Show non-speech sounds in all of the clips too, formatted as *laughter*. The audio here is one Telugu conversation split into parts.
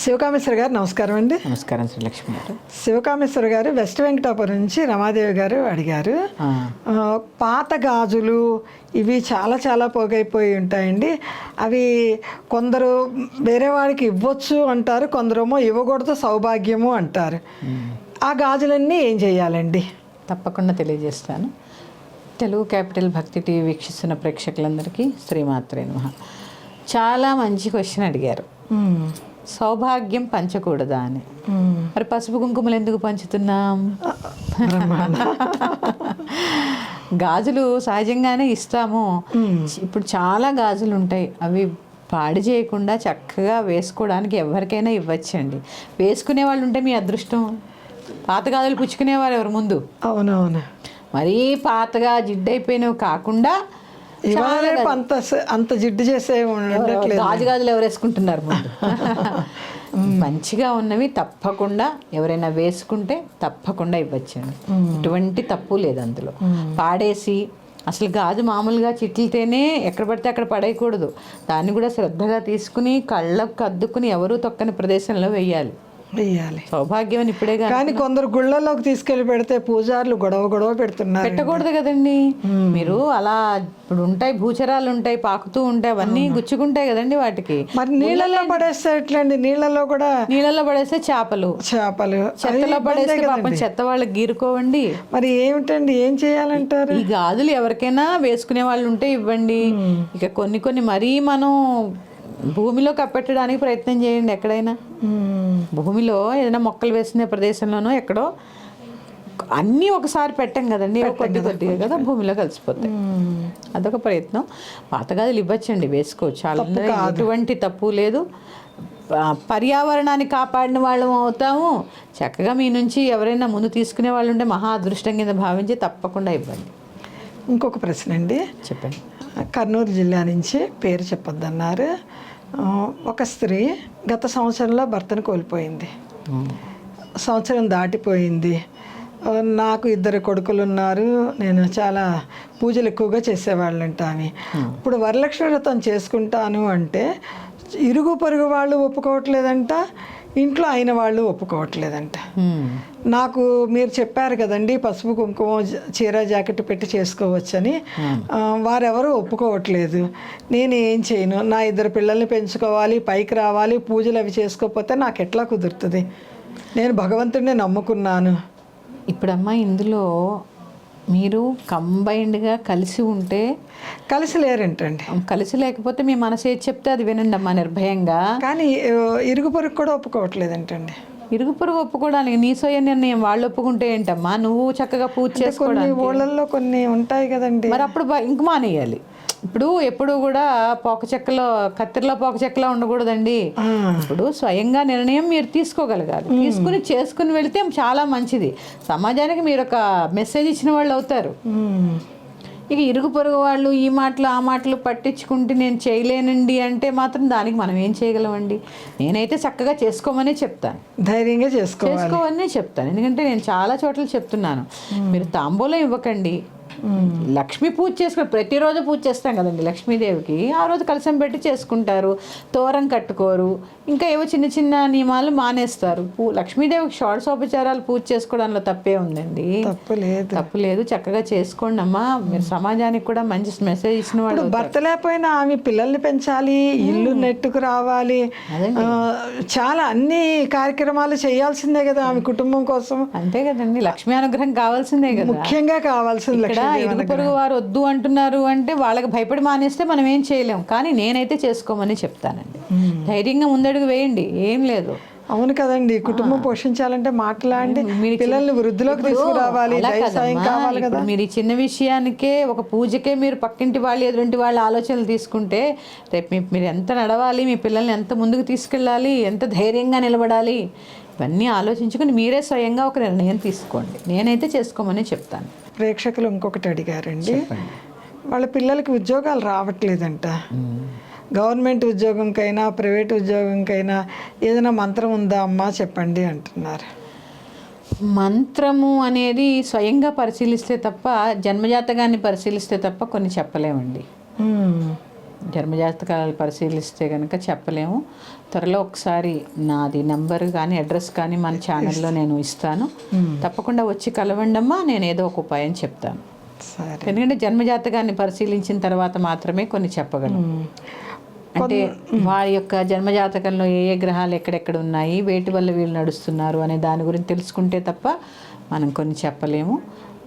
శివకామేశ్వర గారు నమస్కారం అండి. నమస్కారం శ్రీలక్ష్మి గారు. శివకామేశ్వర గారు వెస్ట్ వెంకటాపురం నుంచి రమాదేవి గారు అడిగారు. పాత గాజులు ఇవి చాలా చాలా పోగైపోయి ఉంటాయండి. అవి కొందరు వేరే వాడికి ఇవ్వచ్చు అంటారు కొందరేమో ఇవ్వకూడదు సౌభాగ్యము అంటారు. ఆ గాజులన్నీ ఏం చేయాలండి? తప్పకుండా తెలియజేస్తాను. తెలుగు క్యాపిటల్ భక్తి టీవీ వీక్షిస్తున్న ప్రేక్షకులందరికీ శ్రీమాత్రే నమః. చాలా మంచి క్వశ్చన్ అడిగారు. సౌభాగ్యం పంచకూడదా అని. మరి పసుపు కుంకుమలు ఎందుకు పంచుతున్నాం? గాజులు సహజంగానే ఇస్తాము. ఇప్పుడు చాలా గాజులు ఉంటాయి. అవి పాడు చేయకుండా చక్కగా వేసుకోవడానికి ఎవరికైనా ఇవ్వచ్చండి. వేసుకునే వాళ్ళు ఉంటే మీ అదృష్టం. పాత గాజులు పుచ్చుకునేవారు ఎవరు ముందు? అవునవును. మరీ పాతగా జిడ్డైపోయినవి కాకుండా ఇవాళ అంత అంత జిడ్డు చేసే ఉండట్లేదు. గాజు గాజులు ఎవరు వేసుకుంటున్నారు ముందు *laughs* మంచిగా ఉన్నవి తప్పకుండా ఎవరైనా వేసుకుంటే తప్పకుండా ఇవ్వచ్చండి. ఎటువంటి తప్పు లేదు అందులో. పాడేసి అసలు గాజు మామూలుగా చిట్లితేనే ఎక్కడ పడితే అక్కడ పడేయకూడదు. దాన్ని కూడా శ్రద్ధగా తీసుకుని కళ్ళకు అద్దుకుని ఎవరు తొక్కని ప్రదేశంలో వేయాలి. సౌభాగ్యం అని ఇప్పుడే కాదు. కానీ కొందరు గుళ్ళలోకి తీసుకెళ్ళి పెడితే పూజారులు గొడవ గొడవ పెడుతున్నారు. పెట్టకూడదు కదండి. మీరు అలా ఇప్పుడు ఉంటాయి భూచరాలు ఉంటాయి పాకుతూ ఉంటాయి అవన్నీ గుచ్చుకుంటాయి కదండి వాటికి. మరి నీళ్ళల్లో పడేస్తే ఎట్లండి? నీళ్ళల్లో కూడా నీళ్ళలో పడేస్తే చేపలు. చేపలు. చెత్తలో పడేస్తే పాపం చెత్త వాళ్ళకి గీరుకోవండి. మరి ఏమిటండి? ఏం చేయాలంటారు? ఈ గాజులు ఎవరికైనా వేసుకునే వాళ్ళు ఉంటే ఇవ్వండి. ఇక కొన్ని కొన్ని మరీ మనం భూమిలో కప్పెట్టడానికి ప్రయత్నం చేయండి ఎక్కడైనా. భూమిలో ఏదైనా మొక్కలు వేసిన ప్రదేశంలోనో ఎక్కడో అన్నీ ఒకసారి పెట్టం కదండి కొద్ది కొద్దిగా కదా భూమిలో కలిసిపోతాయి. అదొక ప్రయత్నం. పాత గాజులు ఇవ్వచ్చండి వేసుకోవచ్చు. చాలా ఎటువంటి తప్పు లేదు. పర్యావరణాన్ని కాపాడిన వాళ్ళం అవుతాము. చక్కగా మీ నుంచి ఎవరైనా ముందు తీసుకునే వాళ్ళు ఉంటే మహా అదృష్టం కింద భావించి తప్పకుండా ఇవ్వండి. ఇంకొక ప్రశ్న అండి. చెప్పండి. కర్నూలు జిల్లా నుంచి పేరు చెప్పొద్దన్నారు. ఒక స్త్రీ గత సంవత్సరంలో భర్తను కోల్పోయింది. సంవత్సరం దాటిపోయింది. నాకు ఇద్దరు కొడుకులు ఉన్నారు. నేను చాలా పూజలు ఎక్కువగా చేసేవాళ్ళంట ఆమె ఇప్పుడు వరలక్ష్మి వ్రతం చేసుకుంటాను అంటే ఇరుగు పొరుగు వాళ్ళు ఒప్పుకోవట్లేదంట. ఇంట్లో అయిన వాళ్ళు ఒప్పుకోవట్లేదంట. నాకు మీరు చెప్పారు కదండి పసుపు కుంకుమ చీర జాకెట్ పెట్టి చేసుకోవచ్చని. ఆ, వారెవరూ ఒప్పుకోవట్లేదు. నేను ఏం చేయను? నా ఇద్దరు పిల్లల్ని పెంచుకోవాలి పైకి రావాలి పూజలు అవి చేసుకోకపోతే నాకు ఎట్లా కుదురుతుంది? నేను భగవంతుడిని నమ్ముకున్నాను. ఇప్పుడమ్మా ఇందులో మీరు కంబైన్డ్గా కలిసి ఉంటే కలిసి లేరంటండి కలిసి లేకపోతే మీ మనసు ఏది చెప్తే అది వినండి అమ్మా నిర్భయంగా. కానీ ఇరుగు పొరుగు కూడా ఒప్పుకోవట్లేదంటండి. ఇరుగు పొరుగు ఒప్పుకోవడానికి నీ సోయ నిర్ణయం వాళ్ళు ఒప్పుకుంటే ఏంటమ్మా? నువ్వు చక్కగా పూజ చేసుకోవడానికి. ఊళ్ళల్లో కొన్ని ఉంటాయి కదండి. మరి అప్పుడు ఇంక మానేయాలి. ఇప్పుడు ఎప్పుడు కూడా పోక చెక్కలో కత్తిరిలో పోక చెక్కలో ఉండకూడదండి. ఇప్పుడు స్వయంగా నిర్ణయం మీరు తీసుకోగలగాలి. తీసుకుని చేసుకుని వెళితే చాలా మంచిది. సమాజానికి మీరు ఒక మెసేజ్ ఇచ్చిన వాళ్ళు అవుతారు. ఇక ఇరుగు పొరుగు వాళ్ళు ఈ మాటలు ఆ మాటలు పట్టించుకుంటే నేను చేయలేనండి అంటే మాత్రం దానికి మనం ఏం చేయగలమండి? నేనైతే చక్కగా చేసుకోమనే చెప్తాను. ధైర్యంగా చేసుకోవాలి. చేసుకోవని చెప్తాను. ఎందుకంటే నేను చాలా చోట్ల చెప్తున్నాను. మీరు తాంబూలం ఇవ్వకండి. లక్ష్మీ పూజ చేసుకుని ప్రతిరోజు పూజ చేస్తాం కదండి లక్ష్మీదేవికి. ఆ రోజు కలసం పెట్టి చేసుకుంటారు. తోరం కట్టుకోరు. ఇంకా ఏవో చిన్న చిన్న నియమాలు మానేస్తారు. పూ లక్ష్మీదేవికి షోడశోపచారాలు పూజ చేసుకోవడంలో తప్పే ఉందండి. తప్పు లేదు. తప్పు లేదు. చక్కగా చేసుకోండి అమ్మా. మీరు సమాజానికి కూడా మంచి మెసేజ్ ఇచ్చిన ఇప్పుడు భర్త లేకపోయినా ఆమె పిల్లల్ని పెంచాలి ఇల్లు నెట్టుకు రావాలి. చాలా అన్ని కార్యక్రమాలు చేయాల్సిందే కదా ఆమె కుటుంబం కోసం. అంతే కదండి. లక్ష్మీ అనుగ్రహం కావాల్సిందే కదా. ముఖ్యంగా కావాల్సింది ఇరుగు పొరుగు వారు వద్దు అంటున్నారు అంటే వాళ్ళకి భయపడి మానేస్తే మనం ఏం చేయలేం. కానీ నేనైతే చేసుకోమని చెప్తానండి. ధైర్యంగా ముందడుగు వేయండి. ఏం లేదు. అవును కదండి. కుటుంబం పోషించాలంటే మాట్లాడి పిల్లల్ని వృద్ధిలోకి తీసుకురావాలి. కావాలి కదా. మీరు ఈ చిన్న విషయానికే ఒక పూజకే మీరు పక్కింటి వాళ్ళు ఎదురింటి వాళ్ళ ఆలోచనలు తీసుకుంటే రేపు మీరు ఎంత నడవాలి మీ పిల్లల్ని ఎంత ముందుకు తీసుకెళ్ళాలి ఎంత ధైర్యంగా నిలబడాలి ఇవన్నీ ఆలోచించుకుని మీరే స్వయంగా ఒక నిర్ణయం తీసుకోండి. నేనైతే చేసుకోమని చెప్తాను. ప్రేక్షకులు ఇంకొకటి అడిగారండి. వాళ్ళ పిల్లలకి ఉద్యోగాలు రావట్లేదంట. గవర్నమెంట్ ఉద్యోగంకైనా ప్రైవేట్ ఉద్యోగంకైనా ఏదైనా మంత్రం ఉందా అమ్మా చెప్పండి అంటున్నారు. మంత్రము అనేది స్వయంగా పరిశీలిస్తే తప్ప జన్మజాతకాన్ని పరిశీలిస్తే తప్ప కొన్ని చెప్పలేమండి. జన్మజాతకాలు పరిశీలిస్తే కనుక చెప్పలేము. త్వరలో ఒకసారి నాది నంబర్ కానీ అడ్రస్ కానీ మన ఛానల్లో నేను ఇస్తాను. తప్పకుండా వచ్చి కలవండమ్మా నేను ఏదో ఒక ఉపాయం చెప్తాను. ఎందుకంటే జన్మజాతకాన్ని పరిశీలించిన తర్వాత మాత్రమే కొన్ని చెప్పగలం. అంటే వారి యొక్క జన్మజాతకంలో ఏ ఏ గ్రహాలు ఎక్కడెక్కడ ఉన్నాయి వేటి వల్ల వీళ్ళు నడుస్తున్నారు అనే దాని గురించి తెలుసుకుంటే తప్ప మనం కొన్ని చెప్పలేము.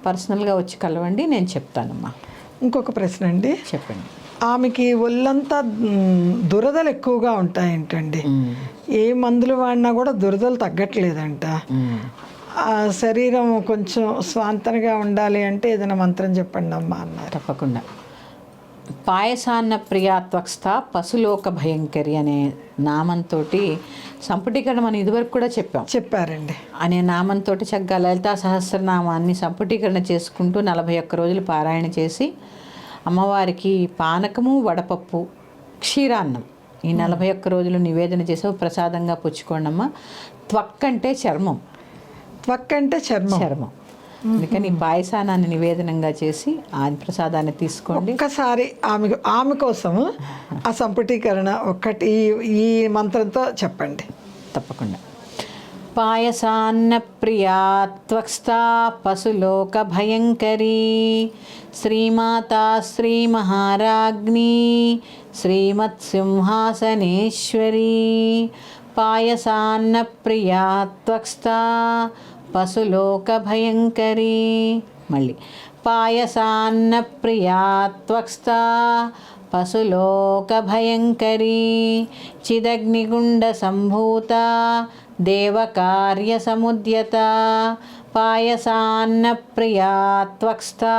పర్సనల్గా వచ్చి కలవండి నేను చెప్తానమ్మా. ఇంకొక ప్రశ్న అండి. చెప్పండి. ఆమెకి ఒళ్ళంతా దురదలు ఎక్కువగా ఉంటాయంటండి. ఏ మందులు వాడినా కూడా దురదలు తగ్గట్లేదంట. శరీరం కొంచెం స్వాంతనగా ఉండాలి అంటే ఏదైనా మంత్రం చెప్పండి అమ్మా అన్నారు. తప్పకుండా. పాయసాన్న ప్రియాత్వక్స్థ పశులోక భయంకరి అనే నామంతో సంపుటీకరణ మనం ఇదివరకు కూడా చెప్పాం. చెప్పారండి. అనే నామంతో చక్కగా లలితా సహస్రనామాన్ని సంపుటీకరణ చేసుకుంటూ నలభై ఒక్క రోజులు పారాయణ చేసి అమ్మవారికి పానకము వడపప్పు క్షీరాన్నం. ఈ నలభై ఒక్క రోజులు నివేదన చేసి ఒక ప్రసాదంగా పుచ్చుకోండి అమ్మ త్వక్ అంటే చర్మం. త్వక్ అంటే చర్మం. చర్మం అందుకని పాయసానాన్ని నివేదనంగా చేసి ఆ ప్రసాదాన్ని తీసుకోండి. ఒక్కసారి ఆమె ఆమె కోసము ఆ సంపుటీకరణ ఒక్కటి ఈ మంత్రంతో చెప్పండి. తప్పకుండా. పాయసాన్న ప్రియా త్వక్స్థా పశులోక భయంకరీ శ్రీమాతా శ్రీమహారాజ్ఞీ శ్రీమత్సింహాసనేశ్వరీ పాయసాన్న ప్రియా త్వక్స్థా పశులోక భయంకరీ మళ్ళీ పాయసాన్న ప్రియా త్వక్స్థా పశులోక భయంకరీ చిదగ్నిగుండ సంభూత దేవకార్య సముద్యత పాయసాన్న ప్రియా త్వక్స్థా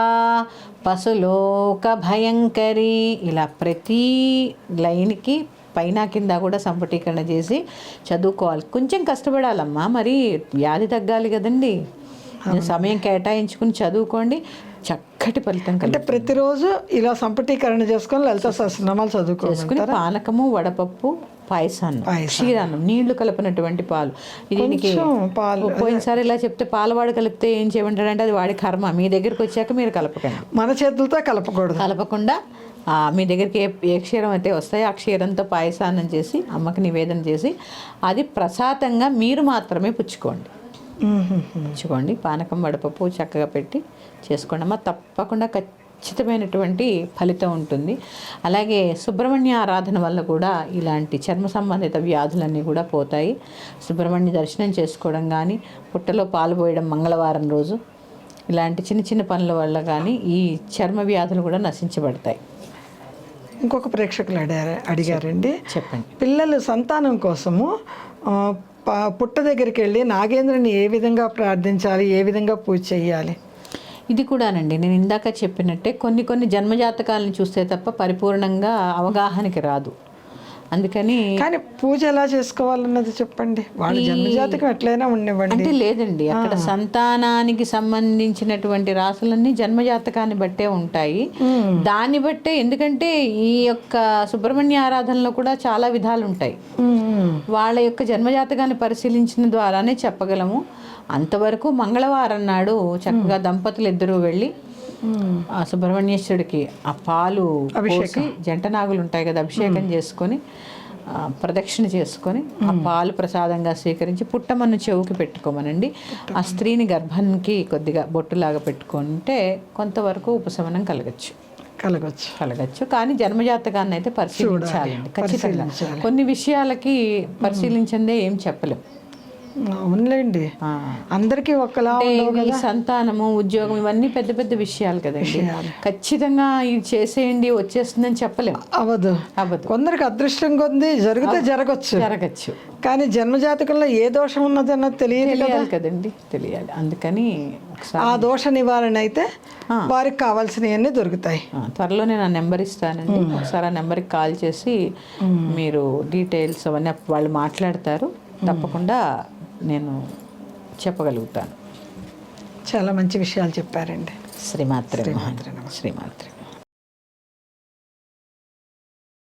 పశులోక భయంకరీ ఇలా ప్రతి లైన్కి పైన కింద కూడా సంపుటీకరణ చేసి చదువుకోవాలి. కొంచెం కష్టపడాలమ్మా మరి వ్యాధి తగ్గాలి కదండి. సమయం కేటాయించుకుని చదువుకోండి. చక్కటి ఫలితం అంటే ప్రతిరోజు ఇలా సంపుటీకరణ చేసుకొని లలిత సహస్రనామాలు చదువుకోవాలి పానకము వడపప్పు పాయసాన్నం. క్షీరాన్నం నీళ్ళు కలిపినటువంటి పాలు. దీనికి పోయినసారి ఇలా చెప్తే పాలవాడు కలిపితే ఏం చేయమంటాడంటే అది వాడి కర్మ. మీ దగ్గరికి వచ్చాక మీరు కలపకండి. మన చేతులతో కలపకూడదు. కలపకుండా మీ దగ్గరికి ఏ ఏ క్షీరం అయితే వస్తాయో ఆ క్షీరంతో పాయసాన్నం చేసి అమ్మకి నివేదన చేసి అది ప్రసాదంగా మీరు మాత్రమే పుచ్చుకోండి. పుచ్చుకోండి. పానకం వడపప్పు చక్కగా పెట్టి చేసుకోండి. అమ్మ తప్పకుండా ఖచ్చితమైనటువంటి ఫలితం ఉంటుంది. అలాగే సుబ్రహ్మణ్య ఆరాధన వల్ల కూడా ఇలాంటి చర్మ సంబంధిత వ్యాధులన్నీ కూడా పోతాయి. సుబ్రహ్మణ్య దర్శనం చేసుకోవడం కానీ పుట్టలో పాలు పోయడం మంగళవారం రోజు ఇలాంటి చిన్న చిన్న పనుల వల్ల కానీ ఈ చర్మ వ్యాధులు కూడా నశించబడతాయి. ఇంకొక ప్రేక్షకులు అడిగారు అడిగారండి. చెప్పండి. పిల్లలు సంతానం కోసము పుట్ట దగ్గరికి వెళ్ళి నాగేంద్రుని ఏ విధంగా ప్రార్థించాలి ఏ విధంగా పూజ చేయాలి? ఇది కూడానండి. నేను ఇందాక చెప్పినట్టే కొన్ని కొన్ని జన్మజాతకాలను చూస్తే తప్ప పరిపూర్ణంగా అవగాహనకి రాదు. అందుకని కానీ పూజ ఎలా చేసుకోవాలన్నది చెప్పండి. వాళ్ళ జన్మజాతకం ఎట్లయినా ఉండనివ్వండి అంటే లేదండి అక్కడ సంతానానికి సంబంధించినటువంటి రాసులన్నీ జన్మజాతకాన్ని బట్టే ఉంటాయి. దాన్ని బట్టే ఎందుకంటే ఈ యొక్క సుబ్రహ్మణ్య ఆరాధనలో కూడా చాలా విధాలు ఉంటాయి. వాళ్ళ యొక్క జన్మజాతకాన్ని పరిశీలించిన ద్వారానే చెప్పగలము. అంతవరకు మంగళవారం నాడు చక్కగా దంపతులు ఇద్దరూ వెళ్ళి ఆ సుబ్రహ్మణ్యేశ్వరుడికి ఆ పాలు పోసి జంట నాగులు ఉంటాయి కదా అభిషేకం చేసుకొని ప్రదక్షిణ చేసుకొని ఆ పాలు ప్రసాదంగా స్వీకరించి పుట్టమన్ను చెవుకి పెట్టుకోమనండి. ఆ స్త్రీని గర్భానికి కొద్దిగా బొట్టులాగా పెట్టుకుంటే కొంతవరకు ఉపశమనం కలగచ్చు. కలగచ్చు. కలగచ్చు. కానీ జన్మజాతకాన్ని అయితే పరిశీలించాలండి ఖచ్చితంగా. కొన్ని విషయాలకి పరిశీలించిందే ఏం చెప్పలేం. అవునులేండి. అందరికీ ఒకలా సంతానము ఉద్యోగం ఇవన్నీ పెద్ద పెద్ద విషయాలు కదండి. ఖచ్చితంగా ఇది చేసేయండి వచ్చేస్తుందని చెప్పలేం. అవదు అవ్వదు. కొందరికి అదృష్టం కొంది జరిగితే జరగచ్చు. జరగచ్చు. కానీ జన్మజాతకంలో ఏ దోషం ఉన్నది అన్నది తెలియదు కదా. తెలియాలి కదండి తెలియాలి. అందుకని ఆ దోష నివారణ అయితే వారికి కావాల్సినవన్నీ దొరుకుతాయి. త్వరలో నేను ఆ నెంబర్ ఇస్తానండి. ఒకసారి ఆ నెంబర్కి కాల్ చేసి మీరు డీటెయిల్స్ అవన్నీ వాళ్ళు మాట్లాడతారు. తప్పకుండా నేను చెప్పగలుగుతాను. చాలా మంచి విషయాలు చెప్పారండి. శ్రీమాత్రే శ్రీమాత్రే.